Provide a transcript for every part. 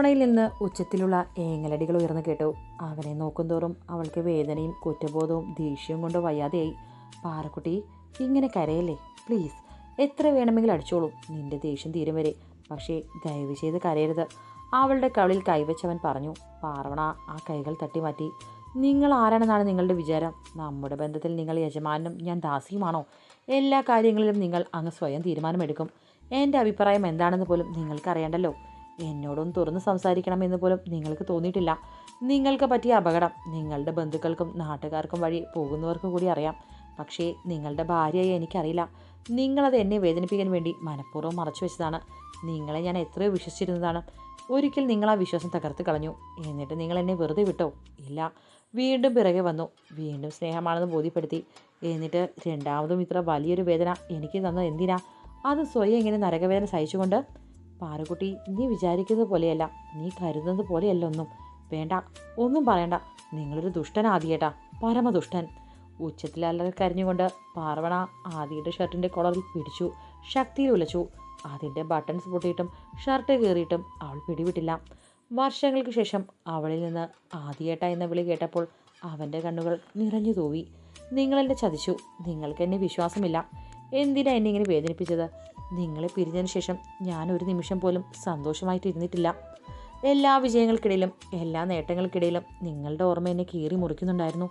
പാർവണയിൽ നിന്ന് ഉച്ചത്തിലുള്ള ഏങ്ങലടികൾ ഉയർന്നു കേട്ടു. അവനെ നോക്കുന്തോറും അവൾക്ക് വേദനയും കുറ്റബോധവും ദേഷ്യവും കൊണ്ട് വയ്യാതെയായി. പാറക്കുട്ടി ഇങ്ങനെ കരയല്ലേ? പ്ലീസ് എത്ര വേണമെങ്കിലും അടിച്ചോളൂ. നിന്റെ ദേഷ്യം തീരും വരെ. പക്ഷേ ദയവ് ചെയ്ത് കരയരുത്. അവളുടെ കവളിൽ കൈവച്ചവൻ പറഞ്ഞു പാർവണ ആ കൈകൾ തട്ടി മാറ്റി. നിങ്ങൾ ആരാണെന്നാണ് നിങ്ങളുടെ വിചാരം? നമ്മുടെ ബന്ധത്തിൽ നിങ്ങൾ യജമാനും ഞാൻ ദാസിയുമാണോ? എല്ലാ കാര്യങ്ങളിലും നിങ്ങൾ അങ്ങ് സ്വയം തീരുമാനമെടുക്കും. എന്റെ അഭിപ്രായം എന്താണെന്ന് പോലും നിങ്ങൾക്കറിയണ്ടല്ലോ. എന്നോടൊന്ന് തുറന്ന് സംസാരിക്കണമെന്ന് പോലും നിങ്ങൾക്ക് തോന്നിയിട്ടില്ല. നിങ്ങൾക്ക് പറ്റിയ അപകടം നിങ്ങളുടെ ബന്ധുക്കൾക്കും നാട്ടുകാർക്കും വഴി പോകുന്നവർക്കും കൂടി അറിയാം. പക്ഷേ നിങ്ങളുടെ ഭാര്യയെ എനിക്കറിയില്ല. നിങ്ങളത് എന്നെ വേദനിപ്പിക്കാൻ വേണ്ടി മനഃപൂർവം മറച്ചു വെച്ചതാണ്. നിങ്ങളെ ഞാൻ എത്രയോ വിശ്വസിച്ചിരുന്നതാണ്. ഒരിക്കൽ നിങ്ങൾ ആ വിശ്വാസം തകർത്ത് കളഞ്ഞു. എന്നിട്ട് നിങ്ങൾ എന്നെ വെറുതെ വിട്ടോ? ഇല്ല. വീണ്ടും പിറകെ വന്നു. വീണ്ടും സ്നേഹമാണെന്ന് ബോധ്യപ്പെടുത്തി. എന്നിട്ട് രണ്ടാമതും ഇത്ര വലിയൊരു വേദന എനിക്ക് തന്ന എന്തിനാ? അത് സ്വയം ഇങ്ങനെ നരകവേദന സഹിച്ചുകൊണ്ട് പാറക്കുട്ടി നീ വിചാരിക്കുന്നത് പോലെയല്ല. നീ കരുതുന്നത് പോലെയല്ല ഒന്നും. വേണ്ട. ഒന്നും പറയണ്ട. നിങ്ങളൊരു ദുഷ്ടനാദിയേട്ടാ. പരമദുഷ്ടൻ. ഉച്ചത്തിലല്ലാതെ കരിഞ്ഞുകൊണ്ട് പാർവണ ആദിയുടെ ഷർട്ടിന്റെ കോളറിൽ പിടിച്ചു ശക്തിയിൽ ഉലച്ചു. അതിന്റെ ബട്ടൺസ് പൊട്ടിയിട്ടും ഷർട്ട് കീറിയിട്ടും അവൾ പിടിവിട്ടില്ല. വർഷങ്ങൾക്ക് ശേഷം അവളിൽ നിന്ന് ആദിയേട്ട എന്ന വിളി കേട്ടപ്പോൾ അവന്റെ കണ്ണുകൾ നിറഞ്ഞു തൂവി. നിങ്ങളെന്നെ ചതിച്ചു. നിങ്ങൾക്ക് എന്നെ വിശ്വാസമില്ല. എന്തിനാ എന്നെ ഇങ്ങനെ വേദനിപ്പിച്ചത്? നിങ്ങളെ പിരിഞ്ഞതിന് ശേഷം ഞാൻ ഒരു നിമിഷം പോലും സന്തോഷമായിട്ട് ഇരുന്നിട്ടില്ല എല്ലാ വിജയങ്ങൾക്കിടയിലും എല്ലാ നേട്ടങ്ങൾക്കിടയിലും നിങ്ങളുടെ ഓർമ്മ എന്നെ കീറി മുറിക്കുന്നുണ്ടായിരുന്നു.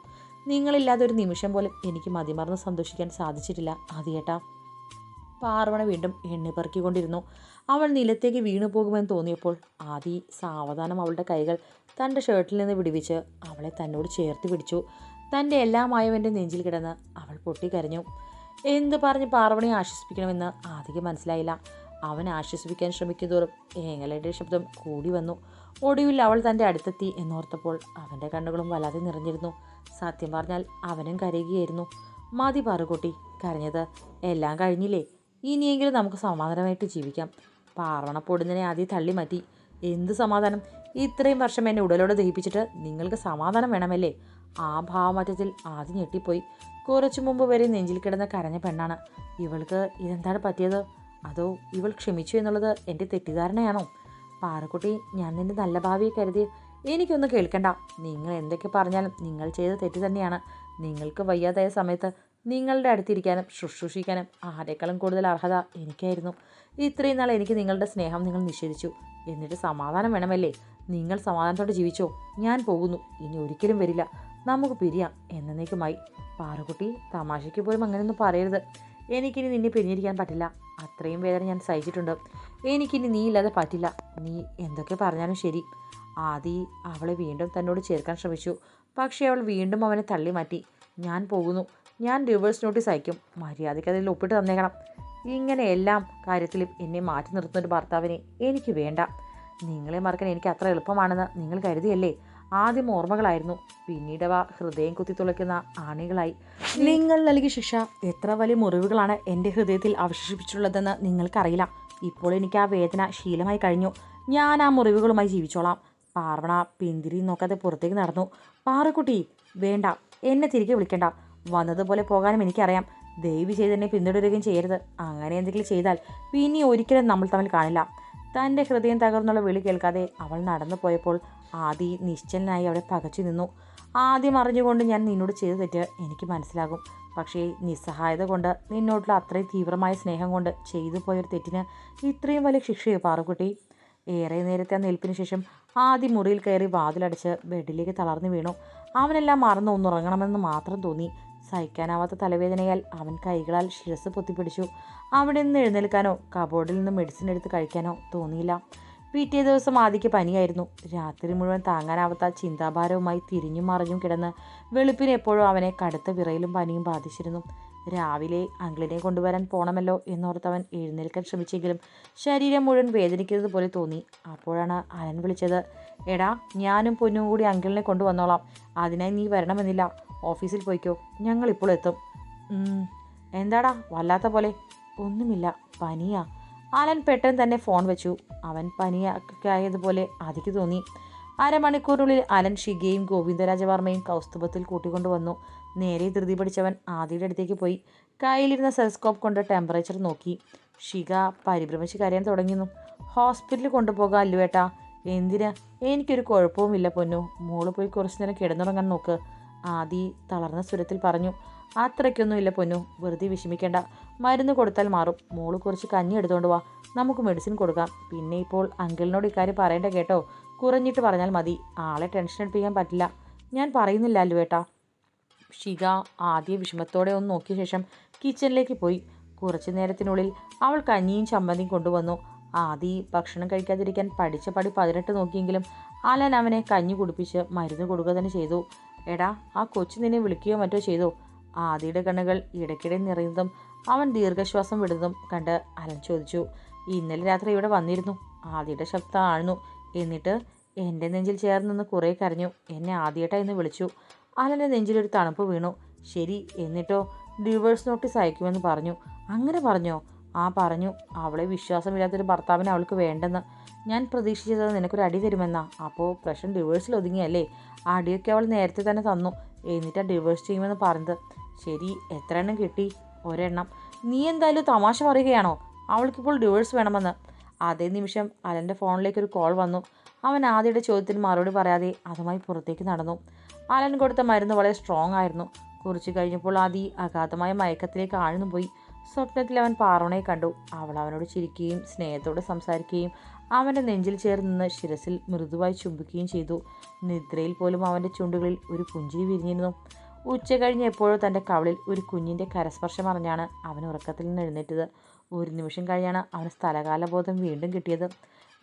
നിങ്ങളില്ലാതെ ഒരു നിമിഷം പോലും എനിക്ക് മതിമറന്ന് സന്തോഷിക്കാൻ സാധിച്ചിട്ടില്ല. ആദിയേട്ടാ പാർവണ വീണ്ടും എണ്ണി പെറുക്കിക്കൊണ്ടിരുന്നു. അവൾ നിലത്തേക്ക് വീണു പോകുമെന്ന് തോന്നിയപ്പോൾ ആദി സാവധാനം അവളുടെ കൈകൾ തന്റെ ഷർട്ടിൽ നിന്ന് വിടുവിച്ച് അവളെ തന്നോട് ചേർത്ത് പിടിച്ചു. തന്റെ എല്ലാമായവന്റെ നെഞ്ചിൽ കിടന്ന് അവൾ പൊട്ടിക്കരഞ്ഞു. എന്ത് പറഞ്ഞ് പാർവണിയെ ആശ്വസിപ്പിക്കണമെന്ന് ആദ്യം മനസ്സിലായില്ല. അവൻ ആശ്വസിപ്പിക്കാൻ ശ്രമിക്കുന്നതോറും ഏങ്ങലയുടെ ശബ്ദം കൂടി വന്നു. ഒടുവിൽ അവൾ തന്റെ അടുത്തെത്തി എന്നോർത്തപ്പോൾ അവന്റെ കണ്ണുകളും വല്ലാതെ നിറഞ്ഞിരുന്നു. സത്യം പറഞ്ഞാൽ അവനും കരയുകയായിരുന്നു. മതി പാറുകുട്ടി കരഞ്ഞത് എല്ലാം കഴിഞ്ഞില്ലേ? ഇനിയെങ്കിലും നമുക്ക് സമാധാനമായിട്ട് ജീവിക്കാം. പാർവണ പൊടുന്നതിനെ ആദ്യം തള്ളി മാറ്റി എന്ത് സമാധാനം? ഇത്രയും വർഷം എന്നെ ഉടലോടെ ദഹിപ്പിച്ചിട്ട് നിങ്ങൾക്ക് സമാധാനം വേണമല്ലേ? ആ ഭാവമാറ്റത്തിൽ ആദ്യം ഞെട്ടിപ്പോയി. കുറച്ചു മുമ്പ് വരെ നെഞ്ചിൽ കിടന്ന കരഞ്ഞ പെണ്ണാണ്. ഇവൾക്ക് ഇതെന്താണ് പറ്റിയത്? അതോ ഇവൾ ക്ഷമിച്ചു എന്നുള്ളത് എന്റെ തെറ്റിദ്ധാരണയാണോ? പാറക്കുട്ടി ഞാൻ നിന്റെ നല്ല ഭാവിയെ കരുതി. എനിക്കൊന്നും കേൾക്കണ്ട. നിങ്ങൾ എന്തൊക്കെ പറഞ്ഞാലും നിങ്ങൾ ചെയ്ത തെറ്റ് തന്നെയാണ്. നിങ്ങൾക്ക് വയ്യാതായ സമയത്ത് നിങ്ങളുടെ അടുത്തിരിക്കാനും ശുശ്രൂഷിക്കാനും ആരെക്കാളും കൂടുതൽ അർഹത എനിക്കായിരുന്നു. ഇത്രയും നാൾ എനിക്ക് നിങ്ങളുടെ സ്നേഹം നിങ്ങൾ നിഷേധിച്ചു. എന്നിട്ട് സമാധാനം വേണമല്ലേ? നിങ്ങൾ സമാധാനത്തോടെ ജീവിച്ചോ? ഞാൻ പോകുന്നു. ഇനി ഒരിക്കലും വരില്ല. നമുക്ക് പിരിയാം എന്നേക്കുമായി. പാറക്കുട്ടി തമാശയ്ക്ക് പോലും അങ്ങനെയൊന്നും പറയരുത്. എനിക്കിനി നിന്നെ പിരിഞ്ഞിരിക്കാൻ പറ്റില്ല. അത്രയും വേദന ഞാൻ സഹിച്ചിട്ടുണ്ട്. എനിക്കിനി നീ ഇല്ലാതെ പറ്റില്ല. നീ എന്തൊക്കെ പറഞ്ഞാലും ശരി. ആദി അവളെ വീണ്ടും തന്നോട് ചേർക്കാൻ ശ്രമിച്ചു. പക്ഷേ അവൾ വീണ്ടും അവനെ തള്ളി മാറ്റി. ഞാൻ പോകുന്നു. ഞാൻ റിവേഴ്സ് നോട്ടീസ് അയക്കും. മര്യാദയ്ക്ക് അതിൽ ഒപ്പിട്ട് തന്നേക്കണം. ഇങ്ങനെ എല്ലാം കാര്യത്തിലും എന്നെ മാറ്റി നിർത്തുന്ന ഒരു ഭർത്താവിനെ എനിക്ക് വേണ്ട. നിങ്ങളെ മറക്കാൻ എനിക്ക് അത്ര എളുപ്പമാണെന്ന് നിങ്ങൾ കരുതിയല്ലേ? ആദ്യം ഓർമ്മകളായിരുന്നു. പിന്നീടവ ഹൃദയം കുത്തി തുളയ്ക്കുന്ന ആണികളായി. നിങ്ങൾ നൽകിയ ശിക്ഷ എത്ര വലിയ മുറിവുകളാണ് എന്റെ ഹൃദയത്തിൽ അവശേഷിപ്പിച്ചിട്ടുള്ളതെന്ന് നിങ്ങൾക്കറിയില്ല. ഇപ്പോൾ എനിക്ക് ആ വേദന ശീലമായി കഴിഞ്ഞു. ഞാൻ ആ മുറിവുകളുമായി ജീവിച്ചോളാം. പാർവണ പിന്തിരി നോക്കാതെ പുറത്തേക്ക് നടന്നു. പാറക്കുട്ടി വേണ്ട എന്നെ തിരികെ വിളിക്കണ്ട. വന്നതുപോലെ പോകാനും എനിക്കറിയാം. ദയവ് ചെയ്ത് എന്നെ പിന്തുടരുകയും ചെയ്യരുത്. അങ്ങനെ എന്തെങ്കിലും ചെയ്താൽ പിന്നെ ഒരിക്കലും നമ്മൾ തമ്മിൽ കാണില്ല. തന്റെ ഹൃദയം തകർന്നുള്ള വിളി കേൾക്കാതെ അവൾ നടന്നു പോയപ്പോൾ ആദി നിശ്ചലനായി അവിടെ പകച്ചു നിന്നു. ആദ്യം അറിഞ്ഞുകൊണ്ട് ഞാൻ നിന്നോട് ചെയ്ത് തെറ്റ് എനിക്ക് മനസ്സിലാകും. പക്ഷേ നിസ്സഹായത കൊണ്ട് നിന്നോടുള്ള അത്രയും തീവ്രമായ സ്നേഹം കൊണ്ട് ചെയ്തു പോയൊരു തെറ്റിന് ഇത്രയും വലിയ ശിക്ഷയോ പാറുകുട്ടി ഏറെ നേരത്തെ ആ നിൽപ്പിന് ശേഷം ആദ്യം മുറിയിൽ കയറി വാതിലടച്ച് ബെഡിലേക്ക് തളർന്നു വീണു. അവനെല്ലാം മറന്ന് ഒന്നുറങ്ങണമെന്ന് മാത്രം തോന്നി. സഹിക്കാനാവാത്ത തലവേദനയാൽ അവൻ കൈകളാൽ ശിരസ് പൊത്തിപ്പിടിച്ചു. അവിടെ നിന്ന് എഴുന്നേൽക്കാനോ കബോർഡിൽ നിന്ന് മെഡിസിൻ എടുത്ത് കഴിക്കാനോ തോന്നിയില്ല. പിറ്റേ ദിവസം ആദിക്ക് പനിയായിരുന്നു. രാത്രി മുഴുവൻ താങ്ങാനാവാത്ത ചിന്താഭാരവുമായി തിരിഞ്ഞും മറിഞ്ഞും കിടന്ന് വെളുപ്പിന് എപ്പോഴും അവനെ കടുത്ത വിറയിലും പനിയും ബാധിച്ചിരുന്നു. രാവിലെ അങ്കിളിനെ കൊണ്ടുവരാൻ പോണമല്ലോ എന്നോർത്തവൻ എഴുന്നേൽക്കാൻ ശ്രമിച്ചെങ്കിലും ശരീരം മുഴുവൻ വേദനിക്കുന്നത് പോലെ തോന്നി. അപ്പോഴാണ് അനൻ വിളിച്ചത് എടാ ഞാനും പൊന്നും കൂടി അങ്കിളിനെ കൊണ്ടുവന്നോളാം. അതിനായി നീ വരണമെന്നില്ല. ഓഫീസിൽ പോയിക്കോ. ഞങ്ങളിപ്പോൾ എത്തും. "ഉം, എന്താടാ? വല്ലാത്ത പോലെ? ഒന്നുമില്ല. പനിയാ. അലൻ പെട്ടെന്ന് തന്നെ ഫോൺ വെച്ചു. അവൻ പനിയായതുപോലെ അതിക്ക് തോന്നി. അരമണിക്കൂറിനുള്ളിൽ അലൻ ഷിഗയും ഗോവിന്ദരാജവർമ്മയും കൗസ്തുഭത്തിൽ കൂട്ടിക്കൊണ്ടുവന്നു. നേരെ ധൃതി പിടിച്ചവൻ ആദിയുടെ അടുത്തേക്ക് പോയി. കയ്യിലിരുന്ന സെൽസ്കോപ്പ് കൊണ്ട് ടെമ്പറേച്ചർ നോക്കി. ഷിക പരിഭ്രമിച്ച് കരയാൻ തുടങ്ങിയിരുന്നു. ഹോസ്പിറ്റലിൽ കൊണ്ടുപോകാം അല്ലുവേട്ടാ. എന്തിനാ? എനിക്കൊരു കുഴപ്പവുമില്ല പൊന്നു. മോൾ പോയി കുറച്ച് നേരം കിടന്നുറങ്ങാൻ നോക്ക്. ആദി തളർന്ന സ്വരത്തിൽ പറഞ്ഞു അത്രയ്ക്കൊന്നുമില്ല പൊന്നു വെറുതെ വിഷമിക്കേണ്ട. മരുന്ന് കൊടുത്താൽ മാറും. മോൾ കുറച്ച് കഞ്ഞി എടുത്തുകൊണ്ട് വാ. നമുക്ക് മെഡിസിൻ കൊടുക്കാം. പിന്നെ ഇപ്പോൾ അങ്കിളിനോട് ഇക്കാര്യം പറയേണ്ട കേട്ടോ. കുറഞ്ഞിട്ട് പറഞ്ഞാൽ മതി. ആളെ ടെൻഷൻ എടുപ്പിക്കാൻ പറ്റില്ല. ഞാൻ പറയുന്നില്ല അല്ലുവേട്ടാ. ഷിക ആദ്യ വിഷമത്തോടെ ഒന്ന് നോക്കിയ ശേഷം കിച്ചണിലേക്ക് പോയി. കുറച്ചു നേരത്തിനുള്ളിൽ അവൾ കഞ്ഞിയും ചമ്മന്തിയും കൊണ്ടുവന്നു. ആദി ഭക്ഷണം കഴിക്കാതിരിക്കാൻ പഠിച്ച പടി പതിനെട്ട് നോക്കിയെങ്കിലും അലൻ അവനെ കഞ്ഞി കുടിപ്പിച്ച് മരുന്ന് കൊടുക്കുക തന്നെ ചെയ്തു. എടാ ആ കൊച്ചു നിന്നെ വിളിക്കുകയോ മറ്റോ ചെയ്തോ? ആദിയുടെ കണ്ണുകൾ ഇടയ്ക്കിടെ നിറയുന്നതും അവൻ ദീർഘശ്വാസം വിടുന്നതും കണ്ട് അലൻ ചോദിച്ചു ഇന്നലെ രാത്രി ഇവിടെ വന്നിരുന്നു. ആദിയുടെ ശബ്ദം ആഴ്ന്നു. എന്നിട്ട് എന്റെ നെഞ്ചിൽ ചേർന്ന് നിന്ന് കുറേ കരഞ്ഞു. എന്നെ ആദ്യമായിട്ടാ എന്ന് വിളിച്ചു. അലന്റെ നെഞ്ചിലൊരു തണുപ്പ് വീണു. ശരി എന്നിട്ടോ? ഡിവേഴ്സ് നോട്ടീസ് അയക്കുമെന്ന് പറഞ്ഞു. അങ്ങനെ പറഞ്ഞോ? ആ പറഞ്ഞു. അവളെ വിശ്വാസമില്ലാത്തൊരു ഭർത്താവിനെ അവൾക്ക് വേണ്ടെന്ന്. ഞാൻ പ്രതീക്ഷിച്ചത് നിനക്കൊരു അടി തരുമെന്നാ. അപ്പോൾ പ്രശ്നം ഡിവേഴ്സിൽ ഒതുങ്ങിയല്ലേ? ആ അടിയൊക്കെ അവൾ നേരത്തെ തന്നെ തന്നു. എന്നിട്ടാ ഡിവേഴ്സ് ചെയ്യുമെന്ന് പറഞ്ഞത്. ശരി എത്ര എണ്ണം കിട്ടി? ഒരെണ്ണം. നീ എന്തായാലും തമാശ പറയുകയാണോ? അവൾക്കിപ്പോൾ ഡിവേഴ്സ് വേണമെന്ന്. അതേ നിമിഷം അലന്റെ ഫോണിലേക്ക് ഒരു കോൾ വന്നു. അവൻ ആദ്യയുടെ ചോദ്യത്തിന് മറുപടി പറയാതെ അതുമായി പുറത്തേക്ക് നടന്നു. അലൻ കൊടുത്ത മരുന്ന് വളരെ സ്ട്രോങ് ആയിരുന്നു. കുറച്ചു കഴിഞ്ഞപ്പോൾ ആദി അഗാധമായ മയക്കത്തിലേക്ക് ആഴ്ന്നു പോയി സ്വപ്നത്തിൽ അവൻ പാറോണയെ കണ്ടു. അവൾ അവനോട് ചിരിക്കുകയും സ്നേഹത്തോടെ സംസാരിക്കുകയും അവന്റെ നെഞ്ചിൽ ചേർന്ന് നിന്ന് ശിരസിൽ മൃദുവായി ചുംബിക്കുകയും ചെയ്തു. നിദ്രയിൽ പോലും അവന്റെ ചുണ്ടുകളിൽ ഒരു പുഞ്ചിരി വിരിഞ്ഞിരുന്നു. ഉച്ച കഴിഞ്ഞ് എപ്പോഴോ തന്റെ കവളിൽ ഒരു കുഞ്ഞിന്റെ കരസ്പർശം അറിഞ്ഞാണ് അവൻ ഉറക്കത്തിൽ നിന്ന് എഴുന്നേറ്റത്. ഒരു നിമിഷം കഴിഞ്ഞാണ് അവന് സ്ഥലകാലബോധം വീണ്ടും കിട്ടിയത്.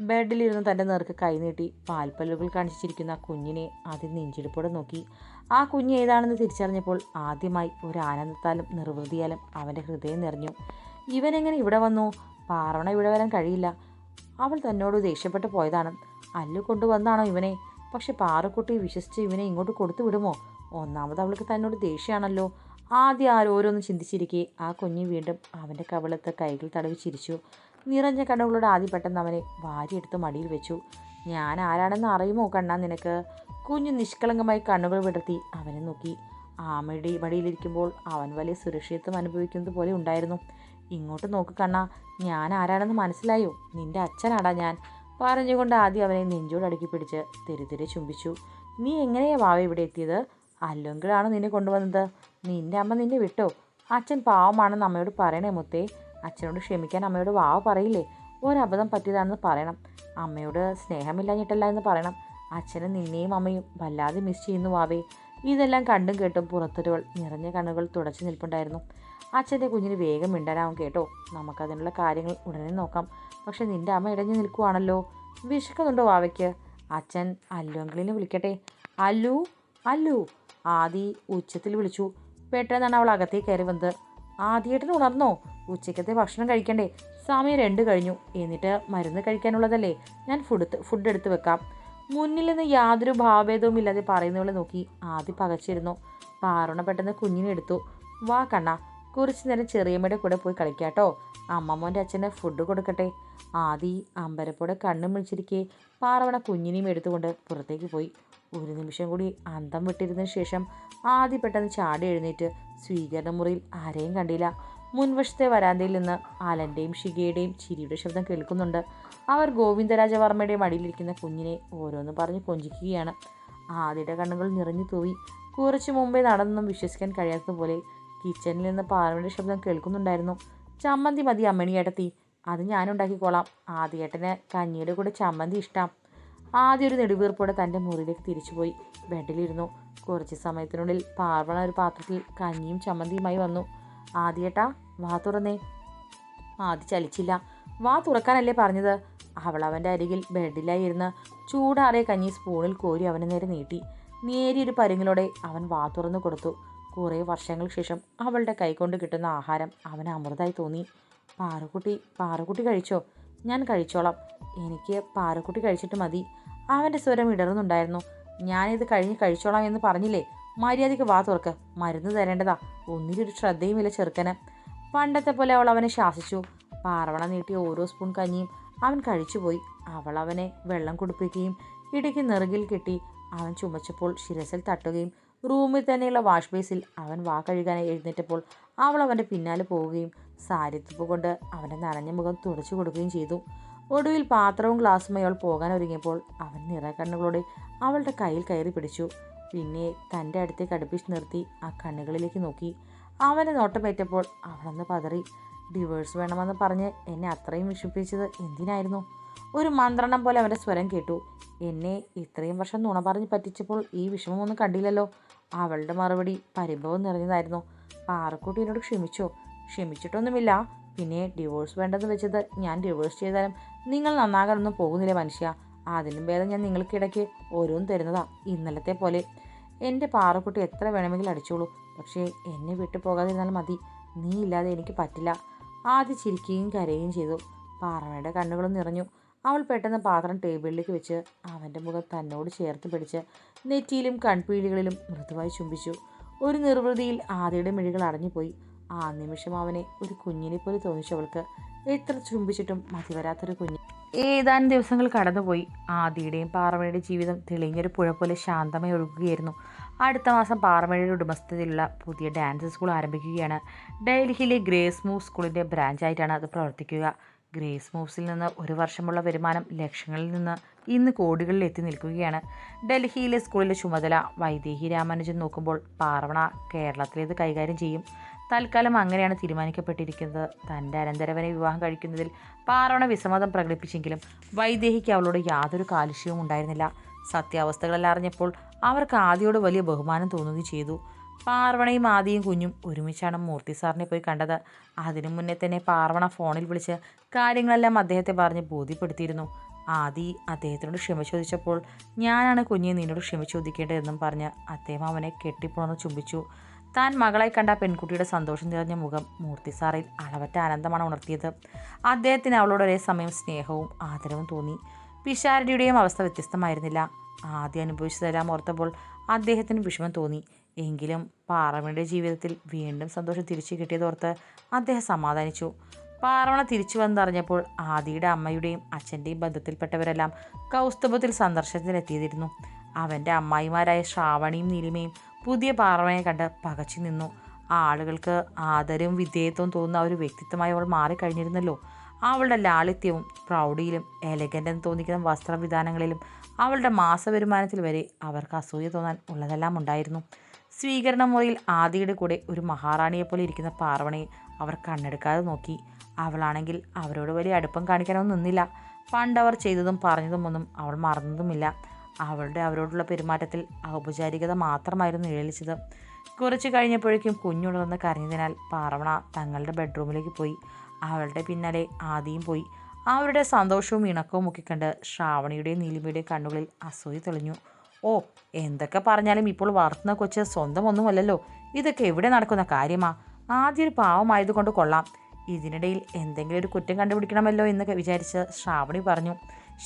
ബെഡിലിരുന്ന് തന്റെ നേർക്ക് കൈനീട്ടി പാൽപ്പല്ലുകൾ കാണിച്ചിരിക്കുന്ന കുഞ്ഞിനെ ആദ്യം നെഞ്ചിടിപ്പോടെ നോക്കി. ആ കുഞ്ഞ് ഏതാണെന്ന് തിരിച്ചറിഞ്ഞപ്പോൾ ആദ്യമായി ഒരു ആനന്ദത്താലും നിർവൃതിയാലും അവന്റെ ഹൃദയം നിറഞ്ഞു. ഇവനെങ്ങനെ ഇവിടെ വന്നു? പാറവണ ഇവിടെ വരാൻ കഴിയില്ല. അവൾ തന്നോട് ദേഷ്യപ്പെട്ട് പോയതാണ്. അല്ലു കൊണ്ടുവന്നാണോ ഇവനെ? പക്ഷെ പാറക്കുട്ടി വിശ്വസിച്ച് ഇവനെ ഇങ്ങോട്ട് കൊടുത്തു വിടുമോ? ഒന്നാമത് അവൾക്ക് തന്നോട് ദേഷ്യമാണല്ലോ. ആദ്യം ആരോരോന്ന് ചിന്തിച്ചിരിക്കെ. ആ കുഞ്ഞ് വീണ്ടും അവന്റെ കവിളത്ത് കൈകൾ തടവി ചിരിച്ചു. നിറഞ്ഞ കണ്ണുകളോട് ആദ്യം പെട്ടെന്ന് അവനെ വാരിയെടുത്ത് മടിയിൽ വെച്ചു. ഞാൻ ആരാണെന്ന് അറിയുമോ കണ്ണാ നിനക്ക്? കുഞ്ഞ് നിഷ്കളങ്കമായി കണ്ണുകൾ വിടർത്തി അവനെ നോക്കി. ആമയുടെ മടിയിലിരിക്കുമ്പോൾ അവൻ വലിയ സുരക്ഷിതത്വം അനുഭവിക്കുന്നത് പോലെ ഉണ്ടായിരുന്നു. ഇങ്ങോട്ട് നോക്ക് കണ്ണ. ഞാൻ ആരാണെന്ന് മനസ്സിലായോ? നിന്റെ അച്ഛനാടാ ഞാൻ. പറഞ്ഞുകൊണ്ട് ആദ്യം അവനെ നെഞ്ചോട് അടുക്കി പിടിച്ച് തെരുതിരെ ചുംബിച്ചു. നീ എങ്ങനെയാ വാവ ഇവിടെ എത്തിയത്? അല്ലെങ്കിലാണോ നിന്നെ കൊണ്ടുവന്നത്? നിന്റെ അമ്മ നിന്നെ വിട്ടോ? അച്ഛൻ പാവമാണെന്ന് അമ്മയോട് പറയണേ മുത്തേ. അച്ഛനോട് ക്ഷമിക്കാൻ അമ്മയോട് വാവ പറയില്ലേ? ഒരബദ്ധം പറ്റിയതാണെന്ന് പറയണം. അമ്മയോട് സ്നേഹമില്ലാഞ്ഞിട്ടല്ല എന്ന് പറയണം. അച്ഛനും നിന്നെയും അമ്മയും വല്ലാതെ മിസ് ചെയ്യുന്നു വാവേ. ഇതെല്ലാം കണ്ടും കേട്ടും പുറത്തൊരുവൾ നിറഞ്ഞ കണ്ണുകൾ തുടച്ചു നിൽപ്പുണ്ടായിരുന്നു. അച്ഛന്റെ കുഞ്ഞിന് വേഗം മിണ്ടാനാവും കേട്ടോ. നമുക്കതിനുള്ള കാര്യങ്ങൾ ഉടനെ നോക്കാം. പക്ഷെ നിന്റെ അമ്മ ഇടഞ്ഞു നിൽക്കുവാണല്ലോ. വിശക്കുന്നുണ്ടോ വാവയ്ക്ക്? അച്ഛൻ അല്ലു അങ്കിളിനെ വിളിക്കട്ടെ. അല്ലു അല്ലു. ആദി ഉച്ചത്തിൽ വിളിച്ചു. പെട്ടെന്നാണ് അവൾ അകത്തേക്ക് കയറി വന്നത്. ആദ്യേട്ടൻ ഉണർന്നോ? ഉച്ചക്കത്തെ ഭക്ഷണം കഴിക്കണ്ടേ? സമയം രണ്ട് കഴിഞ്ഞു. എന്നിട്ട് മരുന്ന് കഴിക്കാനുള്ളതല്ലേ? ഞാൻ ഫുഡ് ഫുഡ് എടുത്ത് വെക്കാം. മുന്നിൽ നിന്ന് യാതൊരു ഭാവഭേദവും ഇല്ലാതെ പറയുന്നവളെ നോക്കി ആദ്യ പകച്ചിരുന്നു. പാറുണ പെട്ടെന്ന് കുഞ്ഞിനെ എടുത്തു. വാ കണ്ണ കുറച്ച് നേരം ചെറിയമ്മയുടെ കൂടെ പോയി കളിക്കാട്ടോ. അമ്മമ്മോന്റെ അച്ഛന് ഫുഡ് കൊടുക്കട്ടെ. ആദി അമ്പരപ്പോടെ കണ്ണും വിളിച്ചിരിക്കെ പാറവണ കുഞ്ഞിനെയും എടുത്തുകൊണ്ട് പുറത്തേക്ക് പോയി. ഒരു നിമിഷം കൂടി അന്തം വിട്ടിരുന്നതിന് ശേഷം ആദ്യ പെട്ടെന്ന് ചാടി എഴുന്നേറ്റ് സ്വീകരണ മുറിയിൽ ആരെയും കണ്ടില്ല. മുൻവശത്തെ വരാന്തയിൽ നിന്ന് അലന്റെയും ഷിഗയുടെയും ചിരിയുടെ ശബ്ദം കേൾക്കുന്നുണ്ട്. അവർ ഗോവിന്ദരാജവർമ്മയുടെ മടിയിലിരിക്കുന്ന കുഞ്ഞിനെ ഓരോന്ന് പറഞ്ഞ് കൊഞ്ചിക്കുകയാണ്. ആദ്യയുടെ കണ്ണുകൾ നിറഞ്ഞു തൂവി കുറച്ചു മുമ്പേ നടന്നൊന്നും വിശ്വസിക്കാൻ കഴിയാത്തതുപോലെ കിച്ചണിൽ നിന്ന് പാറയുടെ ശബ്ദം കേൾക്കുന്നുണ്ടായിരുന്നു. ചമ്മന്തി മതി അമ്മണിയേട്ടത്തി അത് ഞാനുണ്ടാക്കിക്കോളാം. ആദ്യേട്ടന് കഞ്ഞിയുടെ കൂടെ ചമ്മന്തി ഇഷ്ടം. ആദ്യം ഒരു നെടുവീർപ്പോടെ തന്റെ മുറിയിലേക്ക് തിരിച്ചുപോയി. ബെഡിലിരുന്നു. കുറച്ച് സമയത്തിനുള്ളിൽ പാർവണ ഒരു പാത്രത്തിൽ കഞ്ഞിയും ചമ്മന്തിയുമായി വന്നു. ആദ്യേട്ടാ വാ തുറന്നേ. ആദ്യ ചലിച്ചില്ല. വാ തുറക്കാനല്ലേ പറഞ്ഞത്? അവൾ അവന്റെ അരികിൽ ബെഡിലായി ഇരുന്ന് ചൂടാറിയ കഞ്ഞി സ്പൂണിൽ കോരി അവന് നേരെ നീട്ടി. നേരിയൊരു പരുങ്ങിലൂടെ അവൻ വാ തുറന്നു കൊടുത്തു. കുറേ വർഷങ്ങൾക്ക് ശേഷം അവളുടെ കൈകൊണ്ട് കിട്ടുന്ന ആഹാരം അവന് അമൃതായി തോന്നി. പാറക്കുട്ടി പാറക്കുട്ടി കഴിച്ചോ? ഞാൻ കഴിച്ചോളാം. എനിക്ക് പാറക്കുട്ടി കഴിച്ചിട്ട് മതി. അവന്റെ സ്വരം ഇടറുന്നുണ്ടായിരുന്നു ഞാനിത് കഴിഞ്ഞ് കഴിച്ചോളാം എന്ന് പറഞ്ഞില്ലേ? മര്യാദയ്ക്ക് വാ തുറക്ക്. മരുന്ന് തരേണ്ടതാ. ഒന്നിലൊരു ശ്രദ്ധയുമില്ല ചെറുക്കന്. പണ്ടത്തെ പോലെ അവൾ അവനെ ശാസിച്ചു. പാറവണ നീട്ടിയ ഓരോ സ്പൂൺ കഞ്ഞിയും അവൻ കഴിച്ചുപോയി. അവൾ അവനെ വെള്ളം കുടിപ്പിക്കുകയും ഇടയ്ക്ക് നെറുകിൽ കെട്ടി അവൻ ചുമച്ചപ്പോൾ ശിരസിൽ തട്ടുകയും റൂമിൽ തന്നെയുള്ള വാഷ് ബേസിൽ അവൻ വാ കഴുകാൻ എഴുന്നേറ്റപ്പോൾ അവൾ അവന്റെ പിന്നാലെ പോവുകയും സാരിത്തുപ്പ് കൊണ്ട് അവന്റെ നനഞ്ഞ മുഖം തുടച്ചു കൊടുക്കുകയും ചെയ്തു. ഒടുവിൽ പാത്രവും ഗ്ലാസ്സും അവൾ പോകാൻ ഒരുങ്ങിയപ്പോൾ അവൻ നിറകണ്ണുകളോടെ അവളുടെ കയ്യിൽ കയറി പിടിച്ചു. പിന്നെ തന്റെ അടുത്തേക്ക് അടുപ്പിച്ച് നിർത്തി ആ കണ്ണുകളിലേക്ക് നോക്കി. അവനെ നോട്ടമേറ്റപ്പോൾ അവളൊന്ന് പതറി. ഡിവേഴ്സ് വേണമെന്ന് പറഞ്ഞ് എന്നെ അത്രയും വിഷമിപ്പിച്ചത് എന്തിനായിരുന്നു? ഒരു മന്ത്രണം പോലെ അവന്റെ സ്വരം കേട്ടു. എന്നെ ഇത്രയും വർഷം നുണ പറഞ്ഞ് പറ്റിച്ചപ്പോൾ ഈ വിഷമമൊന്നും കണ്ടില്ലല്ലോ. അവളുടെ മറുപടി പരിഭവം നിറഞ്ഞതായിരുന്നു പാറക്കുട്ടി എന്നോട് ക്ഷമിച്ചോ? ക്ഷമിച്ചിട്ടൊന്നുമില്ല. പിന്നെ ഡിവോഴ്സ് വേണ്ടെന്ന് വെച്ചത് ഞാൻ ഡിവോഴ്സ് ചെയ്താലും നിങ്ങൾ നന്നാകാനൊന്നും പോകുന്നില്ല മനുഷ്യ. അതിനും ഭേദം ഞാൻ നിങ്ങൾക്കിടയ്ക്ക് ഓരോന്ന് തരുന്നതാ ഇന്നലത്തെ പോലെ. എന്റെ പാറക്കുട്ടി എത്ര വേണമെങ്കിലും അടിച്ചോളൂ. പക്ഷേ എന്നെ വിട്ടു പോകാതിരുന്നാൽ മതി. നീ ഇല്ലാതെ എനിക്ക് പറ്റില്ല. ആദ്യം ചിരിക്കുകയും കരയുകയും ചെയ്തു. പാറമയുടെ കണ്ണുകളും നിറഞ്ഞു. അവൾ പെട്ടെന്ന് പാത്രം ടേബിളിലേക്ക് വെച്ച് അവന്റെ മുഖം തന്നോട് ചേർത്ത് പിടിച്ച് നെറ്റിയിലും കൺപീലികളിലും മൃദുവായി ചുംബിച്ചു. ഒരു നിർവൃതിയിൽ ആദിയുടെ മിഴികൾ അടഞ്ഞുപോയി. ആ നിമിഷം അവനെ ഒരു കുഞ്ഞിനെ പോലെ തോന്നിച്ചു അവൾക്ക് എത്ര ചുംബിച്ചിട്ടും മതിവരാത്തൊരു കുഞ്ഞ്. ഏതാനും ദിവസങ്ങൾ കടന്നുപോയി. ആദിയുടെയും പാറമഴയുടെ ജീവിതം തെളിഞ്ഞൊരു പുഴ പോലെ ശാന്തമായി ഒഴുകുകയായിരുന്നു. അടുത്ത മാസം പാറമഴയുടെ ഉടമസ്ഥതയിലുള്ള പുതിയ ഡാൻസ് സ്കൂൾ ആരംഭിക്കുകയാണ്. ഡൽഹിയിലെ ഗ്രേസ് മൂവ് സ്കൂളിന്റെ ബ്രാഞ്ചായിട്ടാണ് അത് പ്രവർത്തിക്കുക. ഗ്രേസ് മൂവ്സിൽ നിന്ന് ഒരു വർഷമുള്ള വരുമാനം ലക്ഷങ്ങളിൽ നിന്ന് ഇന്ന് കോടികളിൽ എത്തി നിൽക്കുകയാണ്. ഡൽഹിയിലെ സ്കൂളിലെ ചുമതല വൈദേഹി രാമാനുജൻ നോക്കുമ്പോൾ പാർവണ കേരളത്തിലേത് കൈകാര്യം ചെയ്യും. തൽക്കാലം അങ്ങനെയാണ് തീരുമാനിക്കപ്പെട്ടിരിക്കുന്നത്. തന്റെ അനന്തരവനെ വിവാഹം കഴിക്കുന്നതിൽ പാർവണ വിസമ്മതം പ്രകടിപ്പിച്ചെങ്കിലും വൈദേഹിക്ക് അവളോട് യാതൊരു കാലുഷ്യവും ഉണ്ടായിരുന്നില്ല. സത്യാവസ്ഥകളെല്ലാം അറിഞ്ഞപ്പോൾ അവർക്ക് ആദിയോട് വലിയ ബഹുമാനം തോന്നുകയും ചെയ്തു. പാർവണയും ആദിയും കുഞ്ഞും ഒരുമിച്ചാണ് മൂർത്തി സാറിനെ പോയി കണ്ടത്. അതിനു മുന്നേ തന്നെ പാർവണ ഫോണിൽ വിളിച്ച് കാര്യങ്ങളെല്ലാം അദ്ദേഹത്തെ പറഞ്ഞ് ബോധ്യപ്പെടുത്തിയിരുന്നു. ആദി അദ്ദേഹത്തിനോട് ക്ഷമ ചോദിച്ചപ്പോൾ ഞാനാണ് കുഞ്ഞെ നിന്നോട് ക്ഷമ ചോദിക്കേണ്ടതെന്നും പറഞ്ഞ് അദ്ദേഹം അവനെ കെട്ടിപ്പുണർന്ന് ചുംബിച്ചു. താൻ മകളായി കണ്ട പെൺകുട്ടിയുടെ സന്തോഷം നിറഞ്ഞ മുഖം മൂർത്തി സാറിൽ അളവറ്റ ആനന്ദമാണ് ഉണർത്തിയത്. അദ്ദേഹത്തിന് അവളോട് ഒരേ സമയം സ്നേഹവും ആദരവും തോന്നി. പിഷാരടിയുടെയും അവസ്ഥ വ്യത്യസ്തമായിരുന്നില്ല. ആദ്യം അനുഭവിച്ചതെല്ലാം ഓർത്തപ്പോൾ അദ്ദേഹത്തിന് വിഷമം തോന്നി. എങ്കിലും പാറമയുടെ ജീവിതത്തിൽ വീണ്ടും സന്തോഷം തിരിച്ചു കിട്ടിയതോർത്ത് അദ്ദേഹം സമാധാനിച്ചു. പാറമണ തിരിച്ചു വന്നറിഞ്ഞപ്പോൾ ആദിയുടെ അമ്മയുടെയും അച്ഛന്റെയും ബന്ധത്തിൽപ്പെട്ടവരെല്ലാം കൗസ്തുഭത്തിൽ സന്ദർശനത്തിനെത്തിയതിരുന്നു അവന്റെ അമ്മായിമാരായ ശ്രാവണിയും നീലിമയും പുതിയ പാറവണയെ കണ്ട് പകച്ചു നിന്നു. ആളുകൾക്ക് ആദരവും വിധേയത്വവും തോന്നുന്ന ഒരു വ്യക്തിത്വമായി അവൾ മാറിക്കഴിഞ്ഞിരുന്നല്ലോ. അവളുടെ ലാളിത്യവും പ്രൗഢിയിലും എലഗന്റ് എന്ന് തോന്നിക്കുന്ന വസ്ത്രവിധാനങ്ങളിലും അവളുടെ മാസവരുമാനത്തിൽ വരെ അവർക്ക് അസൂയ തോന്നാൻ ഉള്ളതെല്ലാം ഉണ്ടായിരുന്നു. സ്വീകരണ മുറിയിൽ ആദിയുടെ കൂടെ ഒരു മഹാറാണിയെപ്പോലെ ഇരിക്കുന്ന പാർവണയെ അവർ കണ്ണെടുക്കാതെ നോക്കി. അവളാണെങ്കിൽ അവരോട് വലിയ അടുപ്പം കാണിക്കാനൊന്നും നിന്നില്ല. പണ്ടവർ ചെയ്തതും പറഞ്ഞതും ഒന്നും അവൾ മറന്നതുമില്ല. അവളുടെ അവരോടുള്ള പെരുമാറ്റത്തിൽ ഔപചാരികത മാത്രമായിരുന്നു നിഴലിച്ചത്. കുറച്ച് കഴിഞ്ഞപ്പോഴേക്കും കുഞ്ഞുണർന്ന് കരഞ്ഞതിനാൽ പാർവണ തങ്ങളുടെ ബെഡ്റൂമിലേക്ക് പോയി. അവളുടെ പിന്നാലെ ആദിയും പോയി. അവരുടെ സന്തോഷവും ഇണക്കവും ഒക്കെ കണ്ട് ശ്രാവണിയുടെയും നീലിമയുടെയും കണ്ണുകളിൽ അസൂയ തെളിഞ്ഞു. ഓ എന്തൊക്കെ പറഞ്ഞാലും ഇപ്പോൾ വളർത്തുന്ന കൊച്ച് സ്വന്തം ഒന്നുമല്ലല്ലോ. ഇതൊക്കെ എവിടെ നടക്കുന്ന കാര്യമാ? ആദ്യം ഒരു പാവമായതുകൊണ്ട് കൊള്ളാം. ഇതിനിടയിൽ എന്തെങ്കിലും ഒരു കുറ്റം കണ്ടുപിടിക്കണമല്ലോ എന്ന് വിചാരിച്ച ശ്രാവണി പറഞ്ഞു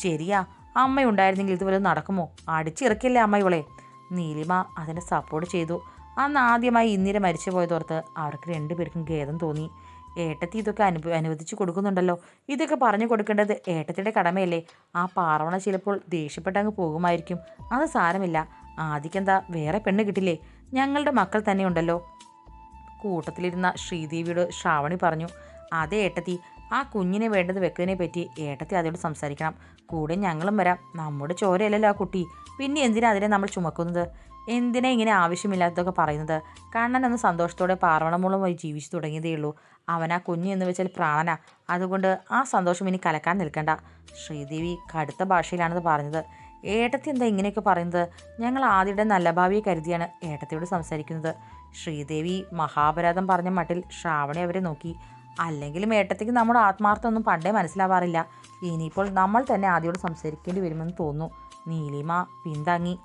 ശരിയാ അമ്മയുണ്ടായിരുന്നെങ്കിൽ ഇതുപോലെ നടക്കുമോ? അടിച്ചിറക്കില്ലേ അമ്മ ഇവളെ? നീലിമ അതിനെ സപ്പോർട്ട് ചെയ്തു. അന്ന് ആദ്യമായി ഇന്ദിര മരിച്ചു പോയതോർത്ത് അവർക്ക് രണ്ടുപേർക്കും ഖേദം തോന്നി. ഏട്ടത്തി ഇതൊക്കെ അനുഭ അനുവദിച്ചു കൊടുക്കുന്നുണ്ടല്ലോ. ഇതൊക്കെ പറഞ്ഞു കൊടുക്കേണ്ടത് ഏട്ടത്തിയുടെ കടമയല്ലേ. ആ പാറവണ ചിലപ്പോൾ ദേഷ്യപ്പെട്ടങ്ങ് പോകുമായിരിക്കും. അത് സാരമില്ല. ആദിക്കെന്താ വേറെ പെണ്ണ് കിട്ടില്ലേ? ഞങ്ങളുടെ മക്കൾ തന്നെയുണ്ടല്ലോ കൂട്ടത്തിലിരുന്ന ശ്രീദേവിയോട് ശ്രാവണി പറഞ്ഞു അതെ ഏട്ടത്തി. ആ കുഞ്ഞിനെ വേണ്ടത് വെക്കുന്നതിനെ പറ്റി ഏട്ടത്തി അതോട് സംസാരിക്കണം. കൂടെ ഞങ്ങളും വരാം. നമ്മുടെ ചോരയല്ലല്ലോ ആ കുട്ടി. പിന്നെ എന്തിനാ അതിനെ നമ്മൾ ചുമക്കുന്നത്? എന്തിനാ ഇങ്ങനെ ആവശ്യമില്ലാത്തതൊക്കെ പറയുന്നത്? കണ്ണൻ ഒന്ന് സന്തോഷത്തോടെ പാർവണമൂളമായി ജീവിച്ചു തുടങ്ങിയതേ ഉള്ളൂ. അവൻ ആ കുഞ്ഞ് എന്ന് വെച്ചാൽ പ്രാണന. അതുകൊണ്ട് ആ സന്തോഷം ഇനി കലക്കാൻ നിൽക്കണ്ട. ശ്രീദേവി കടുത്ത ഭാഷയിലാണത് പറഞ്ഞത്. ഏട്ടത്തി എന്താ ഇങ്ങനെയൊക്കെ പറയുന്നത്? ഞങ്ങൾ ആദ്യയുടെ നല്ല ഭാവിയെ കരുതിയാണ് ഏട്ടത്തിയോട് സംസാരിക്കുന്നത്. ശ്രീദേവി മഹാപരാധം പറഞ്ഞ മട്ടിൽ ശ്രാവണി അവരെ നോക്കി. അല്ലെങ്കിലും മേട്ടത്തേക്ക് നമ്മുടെ ആത്മാർത്ഥമൊന്നും പണ്ടേ മനസ്സിലാവാറില്ല. ഇനിയിപ്പോൾ നമ്മൾ തന്നെ ആദ്യോട് സംസാരിക്കേണ്ടി വരുമെന്ന് തോന്നുന്നു. നീലിമ പിന്താങ്ങി.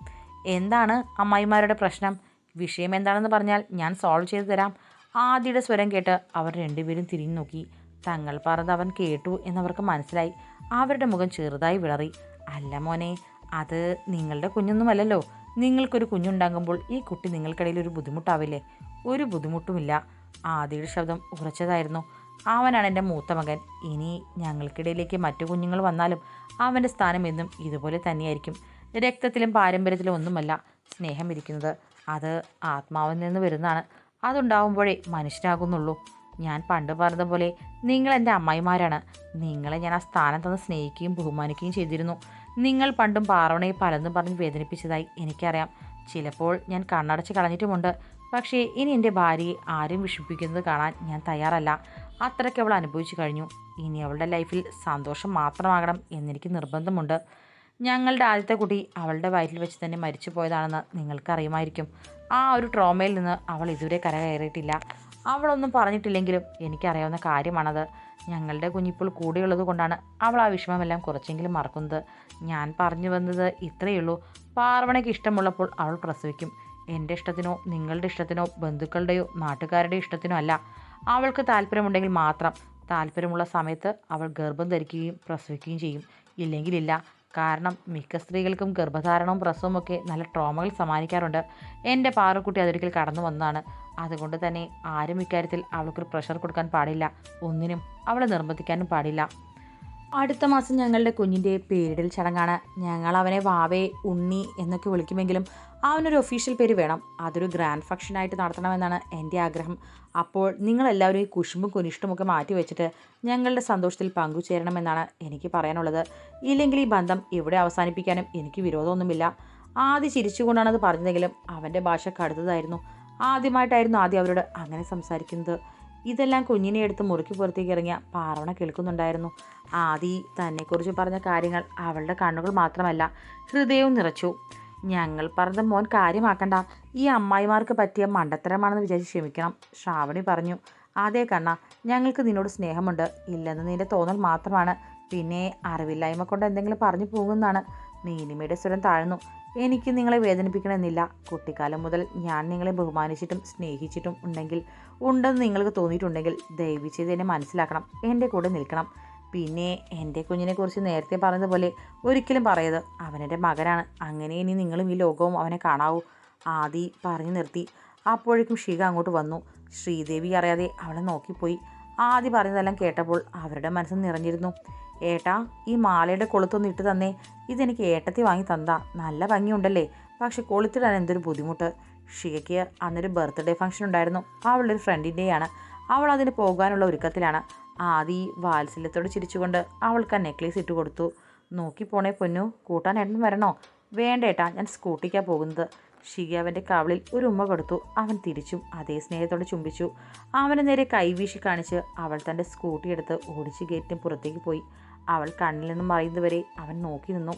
എന്താണ് അമ്മായിമാരുടെ പ്രശ്നം? വിഷയം എന്താണെന്ന് പറഞ്ഞാൽ ഞാൻ സോൾവ് ചെയ്തു തരാം. ആദ്യയുടെ സ്വരം കേട്ട് അവർ രണ്ടുപേരും തിരിഞ്ഞു നോക്കി. തങ്ങൾ പറഞ്ഞത് അവൻ കേട്ടു എന്നവർക്ക് മനസ്സിലായി. അവരുടെ മുഖം ചെറുതായി വിളറി. അല്ല മോനെ അത് നിങ്ങളുടെ കുഞ്ഞൊന്നുമല്ലല്ലോ. നിങ്ങൾക്കൊരു കുഞ്ഞുണ്ടാകുമ്പോൾ ഈ കുട്ടി നിങ്ങൾക്കിടയിൽ ഒരു ബുദ്ധിമുട്ടാവില്ലേ? ഒരു ബുദ്ധിമുട്ടുമില്ല. ആദിയുടെ ശബ്ദം ഉറച്ചതായിരുന്നു. അവനാണ് എന്റെ മൂത്ത മകൻ. ഇനി ഞങ്ങൾക്കിടയിലേക്ക് മറ്റു കുഞ്ഞുങ്ങൾ വന്നാലും അവന്റെ സ്ഥാനം എന്നും ഇതുപോലെ തന്നെയായിരിക്കും. രക്തത്തിലും പാരമ്പര്യത്തിലും ഒന്നുമല്ല സ്നേഹം ഇരിക്കുന്നത്. അത് ആത്മാവിൽ നിന്ന് വരുന്നതാണ്. അതുണ്ടാവുമ്പോഴേ മനുഷ്യനാകുന്നുള്ളൂ ഞാൻ പണ്ട് പറഞ്ഞതുപോലെ നിങ്ങൾ എന്റെ അമ്മായിമാരാണ്. നിങ്ങളെ ഞാൻ ആ സ്ഥാനം തന്ന് സ്നേഹിക്കുകയും ബഹുമാനിക്കുകയും ചെയ്തിരുന്നു. നിങ്ങൾ പണ്ടും പാറവണയെ പലതും പറഞ്ഞ് വേദനിപ്പിച്ചതായി എനിക്കറിയാം. ചിലപ്പോൾ ഞാൻ കണ്ണടച്ച് കളഞ്ഞിട്ടുമുണ്ട്. പക്ഷേ ഇനി എന്റെ ഭാര്യയെ ആരും വിഷമിപ്പിക്കുന്നത് കാണാൻ ഞാൻ തയ്യാറല്ല. അത്രയ്ക്ക് അവൾ അനുഭവിച്ചു കഴിഞ്ഞു. ഇനി അവളുടെ ലൈഫിൽ സന്തോഷം മാത്രമാകണം എന്നെനിക്ക് നിർബന്ധമുണ്ട്. ഞങ്ങളുടെ ആദ്യത്തെ കുട്ടി അവളുടെ വയറ്റിൽ വെച്ച് തന്നെ മരിച്ചു പോയതാണെന്ന് നിങ്ങൾക്കറിയുമായിരിക്കും. ആ ഒരു ട്രോമയിൽ നിന്ന് അവൾ ഇതുവരെ കരകയറിയിട്ടില്ല അവളൊന്നും പറഞ്ഞിട്ടില്ലെങ്കിലും എനിക്കറിയാവുന്ന കാര്യമാണത്. ഞങ്ങളുടെ കുഞ്ഞിപ്പോൾ കൂടെയുള്ളത് കൊണ്ടാണ് അവൾ ആ വിഷമമെല്ലാം കുറച്ചെങ്കിലും മറക്കുന്നത്. ഞാൻ പറഞ്ഞു വന്നത് ഇത്രയേ ഉള്ളൂ. പാർവണയ്ക്ക് ഇഷ്ടമുള്ളപ്പോൾ അവൾ പ്രസവിക്കും. എന്റെ ഇഷ്ടത്തിനോ നിങ്ങളുടെ ഇഷ്ടത്തിനോ ബന്ധുക്കളുടെയോ നാട്ടുകാരുടെ ഇഷ്ടത്തിനോ അല്ല. അവൾക്ക് താല്പര്യമുണ്ടെങ്കിൽ മാത്രം താല്പര്യമുള്ള സമയത്ത് അവൾ ഗർഭം ധരിക്കുകയും പ്രസവിക്കുകയും ചെയ്യും. ഇല്ലെങ്കിലില്ല. കാരണം മിക്ക സ്ത്രീകൾക്കും ഗർഭധാരണവും പ്രസവവും ഒക്കെ നല്ല ട്രോമകൾ സമ്മാനിക്കാറുണ്ട്. എന്റെ പാറക്കുട്ടി അതൊരിക്കൽ കടന്നു വന്നതാണ്. അതുകൊണ്ട് തന്നെ ആരും ഇക്കാര്യത്തിൽ അവൾക്കൊരു പ്രഷർ കൊടുക്കാൻ പാടില്ല. ഒന്നിനും അവളെ നിർബന്ധിക്കാനും പാടില്ല. അടുത്ത മാസം ഞങ്ങളുടെ കുഞ്ഞിന്റെ പേരിടൽ ചടങ്ങാണ്. ഞങ്ങൾ അവനെ വാവേ ഉണ്ണി എന്നൊക്കെ വിളിക്കുമെങ്കിലും അവനൊരു ഒഫീഷ്യൽ പേര് വേണം. അതൊരു ഗ്രാൻഡ് ഫംഗ്ഷനായിട്ട് നടത്തണമെന്നാണ് എന്റെ ആഗ്രഹം. അപ്പോൾ നിങ്ങളെല്ലാവരും ഈ കുശുമ്പും കുനിഷ്ടമൊക്കെ മാറ്റി വെച്ചിട്ട് ഞങ്ങളുടെ സന്തോഷത്തിൽ പങ്കുചേരണമെന്നാണ് എനിക്ക് പറയാനുള്ളത്. ഇല്ലെങ്കിൽ ഈ ബന്ധം ഇവിടെ അവസാനിപ്പിക്കാനും എനിക്ക് വിരോധമൊന്നുമില്ല. ആദ്യം ചിരിച്ചുകൊണ്ടാണ് അത് പറഞ്ഞതെങ്കിലും അവന്റെ ഭാഷ കടുത്തതായിരുന്നു. ആദ്യമായിട്ടായിരുന്നു ആദ്യം അവരോട് അങ്ങനെ സംസാരിക്കുന്നത്. ഇതെല്ലാം കുഞ്ഞിനെ എടുത്ത് മുറുക്കി പുറത്തേക്ക് ഇറങ്ങിയ പാറവണ കേൾക്കുന്നുണ്ടായിരുന്നു. ആദി തന്നെക്കുറിച്ച് പറഞ്ഞ കാര്യങ്ങൾ അവളുടെ കണ്ണുകൾ മാത്രമല്ല ഹൃദയവും നിറച്ചു. ഞങ്ങൾ പറഞ്ഞ മോൻ കാര്യമാക്കണ്ട. ഈ അമ്മായിമാർക്ക് പറ്റിയ മണ്ടത്തരമാണെന്ന് വിചാരിച്ച് ക്ഷമിക്കണം. ശ്രാവണി പറഞ്ഞു അതേ കണ്ണ ഞങ്ങൾക്ക് നിന്നോട് സ്നേഹമുണ്ട്. ഇല്ലെന്ന് നിന്റെ തോന്നൽ മാത്രമാണ്. പിന്നെ അറിവില്ലായ്മ കൊണ്ട് എന്തെങ്കിലും പറഞ്ഞു പോകുന്നതാണ്. നീനിമയുടെ സ്വരം താഴ്ന്നു. എനിക്ക് നിങ്ങളെ വേദനിപ്പിക്കണമെന്നില്ല. കുട്ടിക്കാലം മുതൽ ഞാൻ നിങ്ങളെ ബഹുമാനിച്ചിട്ടും സ്നേഹിച്ചിട്ടും ഉണ്ടെങ്കിൽ ഉണ്ടെന്ന് നിങ്ങൾക്ക് തോന്നിയിട്ടുണ്ടെങ്കിൽ ദയവ് ചെയ്ത് എന്നെ മനസ്സിലാക്കണം. എന്റെ കൂടെ നിൽക്കണം. പിന്നെ എന്റെ കുഞ്ഞിനെക്കുറിച്ച് നേരത്തെ പറഞ്ഞതുപോലെ ഒരിക്കലും പറയത് അവനെന്റെ മകനാണ്. അങ്ങനെ ഇനി നിങ്ങളും ഈ ലോകവും അവനെ കാണാവൂ. ആദി പറഞ്ഞു നിർത്തി. അപ്പോഴേക്കും ഷിക അങ്ങോട്ട് വന്നു. ശ്രീദേവി അറിയാതെ അവളെ നോക്കിപ്പോയി. ആദി പറഞ്ഞതെല്ലാം കേട്ടപ്പോൾ അവരുടെ മനസ്സ് നിറഞ്ഞിരുന്നു. ഏട്ടാ ഈ മാലയുടെ കൊളുത്തൊന്ന് ഇട്ട് തന്നേ. ഇതെനിക്ക് ഏട്ടത്തി വാങ്ങി തന്നാ നല്ല ഭംഗിയുണ്ടല്ലേ. പക്ഷെ കൊളുത്തിടാൻ എന്തൊരു ബുദ്ധിമുട്ട്. ഷികയ്ക്ക് അന്നൊരു ബർത്ത്ഡേ ഫംഗ്ഷൻ ഉണ്ടായിരുന്നു. അവളുടെ ഒരു ഫ്രണ്ടിന്റെയാണ്. അവൾ അതിന് പോകാനുള്ള ഒരുക്കത്തിലാണ്. ആദി വാത്സല്യത്തോട് ചിരിച്ചുകൊണ്ട് അവൾക്ക് ആ നെക്ലേസ് ഇട്ട് കൊടുത്തു. നോക്കി പോണേ പൊന്നു കൂട്ടാൻ ഏട്ടൻ വരണോ? വേണ്ടേട്ടാ ഞാൻ സ്കൂട്ടിക്കാണ് പോകുന്നത്. ഷിയാവന്റെ കവളിൽ ഒരു ഉമ്മ കൊടുത്തു. അവൻ തിരിച്ചും അതേ സ്നേഹത്തോടെ ചുംബിച്ചു. അവന് നേരെ കൈവീശി കാണിച്ച് അവൾ തന്റെ സ്കൂട്ടി എടുത്ത് ഓടിച്ച് ഗേറ്റിന് പുറത്തേക്ക് പോയി. അവൾ കണ്ണിൽ നിന്നും മറിയുന്നതുവരെ അവൻ നോക്കി നിന്നു.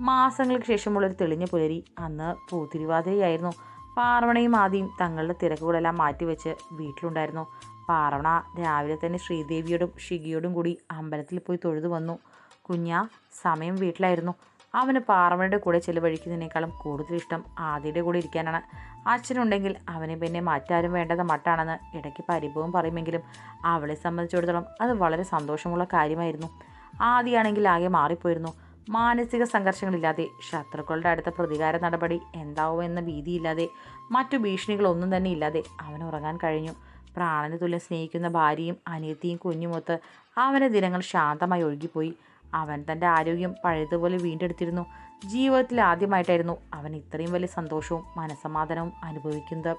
മാസങ്ങൾക്ക് ശേഷമുള്ള ഒരു തെളിഞ്ഞ പുലരി അന്ന് പൂത്തിരുവാതിരയായിരുന്നു. പാർവണയും ആദ്യം തങ്ങളുടെ തിരക്കുകളെല്ലാം മാറ്റിവെച്ച് വീട്ടിലുണ്ടായിരുന്നു. പാർവണ രാവിലെ തന്നെ ശ്രീദേവിയോടും ഷിഗിയോടും കൂടി അമ്പലത്തിൽ പോയി തൊഴുതു വന്നു. കുഞ്ഞ സമയം വീട്ടിലായിരുന്നു. അവന് പാർവണയുടെ കൂടെ ചിലവഴിക്കുന്നതിനേക്കാളും കൂടുതൽ ഇഷ്ടം ആദിയുടെ കൂടെ ഇരിക്കാനാണ്. അച്ഛനുണ്ടെങ്കിൽ അവനെ പിന്നെ മറ്റാരും വേണ്ടത് മട്ടാണെന്ന് ഇടയ്ക്ക് പരിഭവം പറയുമെങ്കിലും അവളെ സംബന്ധിച്ചിടത്തോളം അത് വളരെ സന്തോഷമുള്ള കാര്യമായിരുന്നു. ആദിയാണെങ്കിൽ ആകെ മാറിപ്പോയിരുന്നു. മാനസിക സംഘർഷങ്ങളില്ലാതെ ശത്രുക്കളുടെ അടുത്ത പ്രതികാര നടപടി എന്താവുമെന്ന ഭീതിയില്ലാതെ മറ്റു ഭീഷണികളൊന്നും തന്നെ ഇല്ലാതെ അവൻ ഉറങ്ങാൻ കഴിഞ്ഞു. പ്രാണന് തുല്യം സ്നേഹിക്കുന്ന ഭാര്യയും അനിയത്തിയും കുഞ്ഞുമൊത്ത് അവന്റെ ദിനങ്ങൾ ശാന്തമായി ഒഴുകിപ്പോയി. അവൻ തന്റെ ആരോഗ്യം പഴയതുപോലെ വീണ്ടെടുത്തിരുന്നു. ജീവിതത്തിൽ ആദ്യമായിട്ടായിരുന്നു അവൻ ഇത്രയും വലിയ സന്തോഷവും മനസമാധാനവും അനുഭവിക്കുന്നത്.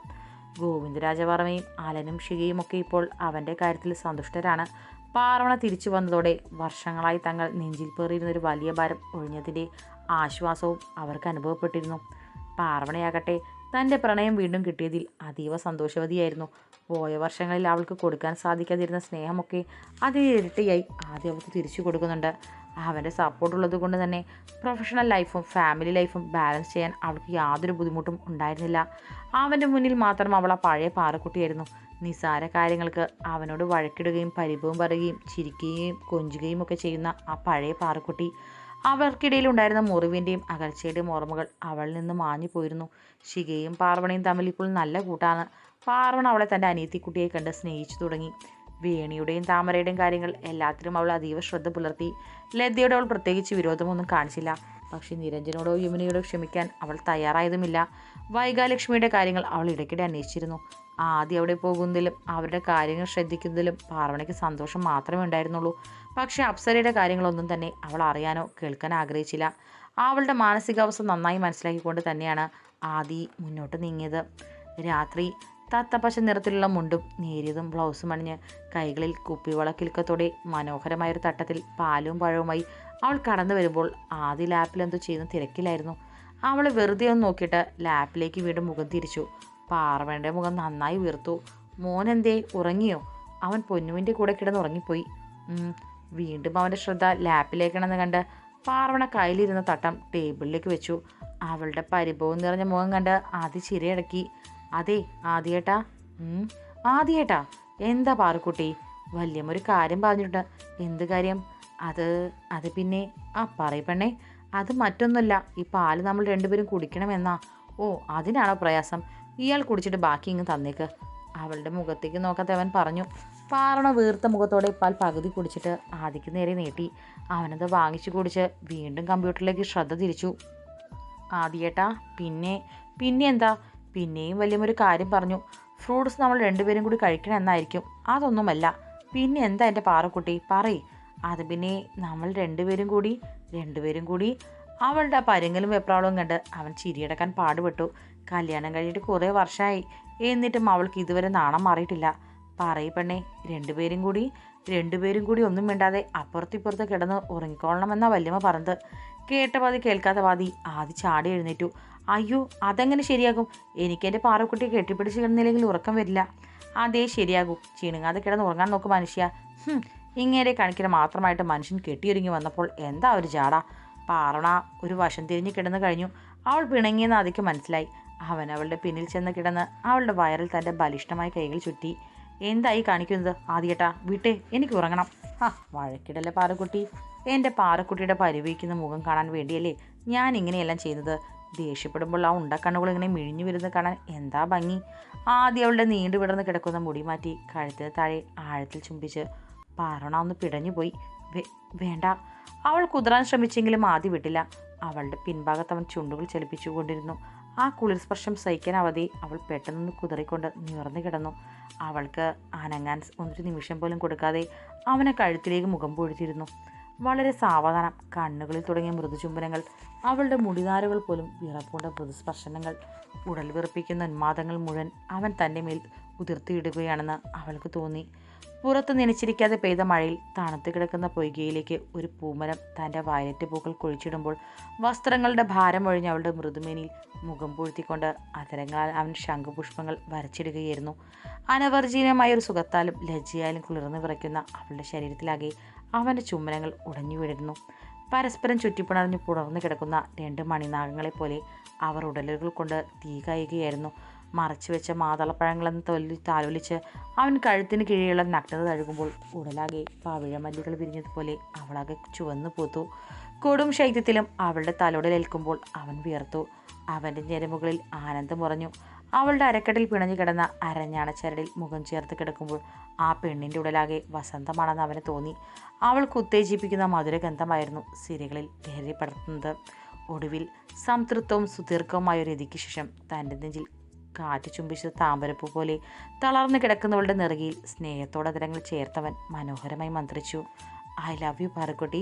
ഗോവിന്ദരാജവർമ്മയും അലനും ഷികയും ഒക്കെ ഇപ്പോൾ അവന്റെ കാര്യത്തിൽ സന്തുഷ്ടരാണ്. പാർവണ തിരിച്ചു വന്നതോടെ വർഷങ്ങളായി തങ്ങൾ നെഞ്ചിൽ പേറിയിരുന്നൊരു വലിയ ഭാരം ഒഴിഞ്ഞതിന്റെ ആശ്വാസവും അവർക്ക് അനുഭവപ്പെട്ടിരുന്നു. പാർവണയാകട്ടെ തന്റെ പ്രണയം വീണ്ടും കിട്ടിയതിൽ അതീവ സന്തോഷവതിയായിരുന്നു. പോയ വർഷങ്ങളിൽ അവൾക്ക് കൊടുക്കാൻ സാധിക്കാതിരുന്ന സ്നേഹമൊക്കെ അതേ ഇരട്ടിയായി ആദ്യം അവൾക്ക് തിരിച്ചു കൊടുക്കുന്നുണ്ട്. അവന്റെ സപ്പോർട്ടുള്ളത് കൊണ്ട് തന്നെ പ്രൊഫഷണൽ ലൈഫും ഫാമിലി ലൈഫും ബാലൻസ് ചെയ്യാൻ അവൾക്ക് യാതൊരു ബുദ്ധിമുട്ടും ഉണ്ടായിരുന്നില്ല. അവന്റെ മുന്നിൽ മാത്രം അവൾ ആ പഴയ പാറക്കുട്ടിയായിരുന്നു. നിസാര കാര്യങ്ങൾക്ക് അവനോട് വഴക്കിടുകയും പരിഭവം പറയുകയും ചിരിക്കുകയും കൊഞ്ചുകയും ഒക്കെ ചെയ്യുന്ന ആ പഴയ പാറക്കുട്ടി. അവർക്കിടയിൽ ഉണ്ടായിരുന്ന മുറിവിന്റെയും അകൽച്ചയുടെയും ഓർമ്മകൾ അവളിൽ നിന്ന് മാഞ്ഞു പോയിരുന്നു. ശികയും പാർവണയും തമ്മിൽ ഇപ്പോൾ നല്ല കൂട്ടാണ്. പാർവണ അവളെ തന്റെ അനിയത്തിക്കുട്ടിയെ കണ്ട് സ്നേഹിച്ചു തുടങ്ങി. വേണിയുടെയും താമരയുടെയും കാര്യങ്ങൾ എല്ലാത്തിലും അവൾ അതീവ ശ്രദ്ധ പുലർത്തി. ലതയോട് അവൾ പ്രത്യേകിച്ച് വിരോധമൊന്നും കാണിച്ചില്ല. പക്ഷേ നിരഞ്ജനോടോ യമുനയോടോ ക്ഷമിക്കാൻ അവൾ തയ്യാറായതുമില്ല. വൈകാലക്ഷ്മിയുടെ കാര്യങ്ങൾ അവൾ ഇടയ്ക്കിടെ അന്വേഷിച്ചിരുന്നു. ആദ്യം അവിടെ പോകുന്നതിലും അവരുടെ കാര്യങ്ങൾ ശ്രദ്ധിക്കുന്നതിലും പാർവണയ്ക്ക് സന്തോഷം മാത്രമേ ഉണ്ടായിരുന്നുള്ളൂ. പക്ഷേ അപ്സരയുടെ കാര്യങ്ങളൊന്നും തന്നെ അവൾ അറിയാനോ കേൾക്കാൻ ആഗ്രഹിച്ചില്ല. അവളുടെ മാനസികാവസ്ഥ നന്നായി മനസ്സിലാക്കിക്കൊണ്ട് തന്നെയാണ് ആദി മുന്നോട്ട് നീങ്ങിയത്. രാത്രി തത്തപ്പശ നിറത്തിലുള്ള മുണ്ടും നേരിയതും ബ്ലൗസും അണിഞ്ഞ് കൈകളിൽ കുപ്പിവളക്കിൽക്കത്തോടെ മനോഹരമായൊരു തട്ടത്തിൽ പാലും പഴവുമായി അവൾ കടന്നു വരുമ്പോൾ ആദ്യ ലാപ്പിൽ എന്തോ ചെയ്യുന്ന തിരക്കിലായിരുന്നു. അവൾ വെറുതെ ഒന്ന് നോക്കിയിട്ട് ലാപ്പിലേക്ക് വീണ്ടും മുഖം തിരിച്ചു. പാർവണയുടെ മുഖം നന്നായി വീർത്തു. മോനെന്തേ ഉറങ്ങിയോ? അവൻ പൊന്നുവിന്റെ കൂടെ കിടന്ന് ഉറങ്ങിപ്പോയി. വീണ്ടും അവന്റെ ശ്രദ്ധ ലാപ്പിലേക്കാണെന്ന് കണ്ട് പാർവണ കയ്യിലിരുന്ന തട്ടം ടേബിളിലേക്ക് വെച്ചു. അവളുടെ പരിഭവം നിറഞ്ഞ മുഖം കണ്ട് ആദ്യ ചിരയടക്കി. അതെ ആദ്യേട്ടാ. ആദ്യേട്ടാ എന്താ പാറുക്കുട്ടി? വല്യമ്മൊരു കാര്യം പറഞ്ഞിട്ടുണ്ട്. എന്ത് കാര്യം? അത് അത് പിന്നെ ആ പറയപ്പെണ്ണേ പെണ്ണേ. അത് മറ്റൊന്നുമല്ല. ഈ പാൽ നമ്മൾ രണ്ടുപേരും കുടിക്കണമെന്നാ ഓ അതിനാണോ പ്രയാസം? ഇയാൾ കുടിച്ചിട്ട് ബാക്കി ഇങ്ങ് തന്നേക്ക്. അവളുടെ മുഖത്തേക്ക് നോക്കാതെ അവൻ പറഞ്ഞു. പാറണ വീർത്ത മുഖത്തോടെ പാൽ പകുതി കുടിച്ചിട്ട് ആദിക്ക് നേരെ നീട്ടി. അവനത് വാങ്ങിച്ചു കുടിച്ച് വീണ്ടും കമ്പ്യൂട്ടറിലേക്ക് ശ്രദ്ധ തിരിച്ചു. ആദിയേട്ടാ പിന്നെ പിന്നെ എന്താ? പിന്നെയും വലിയൊരു കാര്യം പറഞ്ഞു. ഫ്രൂട്ട്സ് നമ്മൾ രണ്ടുപേരും കൂടി കഴിക്കണം എന്നായിരിക്കും. അതൊന്നുമല്ല. പിന്നെ എന്താ എന്റെ പാറക്കുട്ടി? പറയ്. അത് പിന്നെ നമ്മൾ രണ്ടുപേരും കൂടി രണ്ടുപേരും കൂടി അവളുടെ പരുങ്ങലും വെപ്രാളവും കണ്ട് അവൻ ചിരിയടക്കാൻ പാടുപെട്ടു. കല്യാണം കഴിഞ്ഞിട്ട് കുറേ വർഷമായി എന്നിട്ടും അവൾക്ക് ഇതുവരെ നാണം മാറിയിട്ടില്ല. പറയ പെണ്ണേ രണ്ടുപേരും കൂടി രണ്ടുപേരും കൂടി ഒന്നും വേണ്ടാതെ അപ്പുറത്തിപ്പുറത്ത് കിടന്ന് ഉറങ്ങിക്കോളണമെന്നാ വല്യമ്മ പറഞ്ഞത്. കേട്ട പാതി കേൾക്കാത്ത പാതി ആദ്യ ചാടി എഴുന്നേറ്റു. അയ്യോ അതെങ്ങനെ ശരിയാകും? എനിക്ക് എന്റെ പാറക്കുട്ടി കെട്ടിപ്പിടിച്ച് കിടന്നില്ലെങ്കിൽ ഉറക്കം വരില്ല. അതേ ശരിയാകും. ചീണുങ്ങാതെ കിടന്ന് ഉറങ്ങാൻ നോക്കും മനുഷ്യ. ഇങ്ങനെ കണക്കിന് മാത്രമായിട്ട് മനുഷ്യൻ കെട്ടിയൊരുങ്ങി വന്നപ്പോൾ എന്താ ഒരു ജാട? പാറണ ഒരു വശം തിരിഞ്ഞ് കിടന്നു കഴിഞ്ഞു. അവൾ പിണങ്ങിയെന്ന് അതിക്ക് മനസ്സിലായി. അവൻ അവളുടെ പിന്നിൽ ചെന്ന് കിടന്ന് അവളുടെ വയറിൽ തന്റെ ബലിഷ്ഠമായ കൈകൾ ചുറ്റി. എന്തായി കാണിക്കുന്നത് ആദ്യേട്ടാ? വീട്ടെ എനിക്ക് ഉറങ്ങണം. ആ വഴക്കിടല്ലേ പാറക്കുട്ടി. എന്റെ പാറക്കുട്ടിയുടെ പരിവയ്ക്കുന്ന മുഖം കാണാൻ വേണ്ടിയല്ലേ ഞാൻ ഇങ്ങനെയെല്ലാം ചെയ്യുന്നത്? ദേഷ്യപ്പെടുമ്പോൾ ആ ഉണ്ടക്കണ്ണുകൾ ഇങ്ങനെ മിഴിഞ്ഞു വരുന്നത് കാണാൻ എന്താ ഭംഗി? ആദ്യം അവളുടെ നീണ്ടു വിടർന്ന് കിടക്കുന്ന മുടി മാറ്റി കഴുത്തിന് താഴെ ആഴത്തിൽ ചുംബിച്ച് പാറണ ഒന്ന് പിടഞ്ഞു പോയി. വേണ്ട. അവൾ കുതിരാൻ ശ്രമിച്ചെങ്കിലും ആദ്യം വിട്ടില്ല. അവളുടെ പിൻഭാഗത്ത് അവൻ ചുണ്ടുകൾ ചലിപ്പിച്ചുകൊണ്ടിരുന്നു ആ കുളിർ സ്പർശം അവധി അവൾ പെട്ടെന്ന് കുതിറിക്കൊണ്ട് നിവർന്നു കിടന്നു. അവൾക്ക് അനങ്ങാൻ ഒരു നിമിഷം പോലും കൊടുക്കാതെ അവനെ കഴുത്തിലേക്ക് മുഖം പൊഴുത്തിരുന്നു വളരെ സാവധാനം. കണ്ണുകളിൽ തുടങ്ങിയ മൃദുചുംബനങ്ങൾ അവളുടെ മുടിനാരുകൾ പോലും വിറപ്പുണ്ട മൃദുസ്പർശനങ്ങൾ. ഉടൽ വിറപ്പിക്കുന്ന ഉന്മാദങ്ങൾ മുഴുവൻ അവൻ തന്റെ മേൽ ഉതിർത്തിയിടുകയാണെന്ന് അവൾക്ക് തോന്നി. പുറത്ത് നനച്ചിരിക്കാതെ പെയ്ത മഴയിൽ തണുത്ത് കിടക്കുന്ന പൊയ്കയിലേക്ക് ഒരു പൂമരം തന്റെ വയലറ്റ് പൂക്കൾ കുഴിച്ചിടുമ്പോൾ വസ്ത്രങ്ങളുടെ ഭാരം ഒഴിഞ്ഞ് അവളുടെ മൃദുമേനിയിൽ മുഖം പൂഴ്ത്തിക്കൊണ്ട് അതരങ്ങളാൽ അവൻ ശംഖുപുഷ്പങ്ങൾ വരച്ചിടുകയായിരുന്നു. അനവർജീനമായ ഒരു സുഖത്താലും ലജ്ജയാലും കുളിർന്നു വിറയ്ക്കുന്ന അവളുടെ ശരീരത്തിലാകെ അവന്റെ ചുമ്മനങ്ങൾ ഉടഞ്ഞു വീഴുന്നു. പരസ്പരം ചുറ്റിപ്പിണർഞ്ഞു പുണർന്നു കിടക്കുന്ന രണ്ട് മണിനാഗങ്ങളെ പോലെ അവർ ഉടലുകൾ കൊണ്ട് തീ കായുകയായിരുന്നു മറച്ചു വെച്ച മാതളപ്പഴങ്ങളെന്ന് തൊല്ലി താലോലിച്ച് അവൻ കഴുത്തിന് കീഴെയുള്ള നഗ്നത തഴുകുമ്പോൾ ഉടലാകെ പവിഴമല്ലികൾ വിരിഞ്ഞതുപോലെ അവളാകെ ചുവന്നു പൂത്തു. കൊടും ശൈത്യത്തിലും അവളുടെ തലോടലേൽക്കുമ്പോൾ അവൻ വിയർത്തു. അവന്റെ ഞെരമുകളിൽ ആനന്ദം ഉറഞ്ഞു. അവളുടെ അരക്കെട്ടിൽ പിണഞ്ഞു കിടന്ന അരഞ്ഞാണ ചരടിൽ മുഖം ചേർത്ത് കിടക്കുമ്പോൾ ആ പെണ്ണിന്റെ ഉടലാകെ വസന്തമാണെന്ന് അവന് തോന്നി. അവൾക്ക് ഉത്തേജിപ്പിക്കുന്ന മധുരഗന്ധമായിരുന്നു സിരകളിൽ ലഹരി പടർത്തുന്നത് ഒടുവിൽ സംതൃപ്തവും സുദീർഘവുമായ ഒരു രതിക്ക് ശേഷം തന്റെ നെഞ്ചിൽ കാറ്റ് ചുംബിച്ച താമരപ്പൂ പോലെ തളർന്നു കിടക്കുന്നവളുടെ നെറുകയിൽ സ്നേഹത്തോടെ തരങ്ങൾ ചേർത്തവൻ മനോഹരമായി മന്ത്രിച്ചു. I love you Parukutty.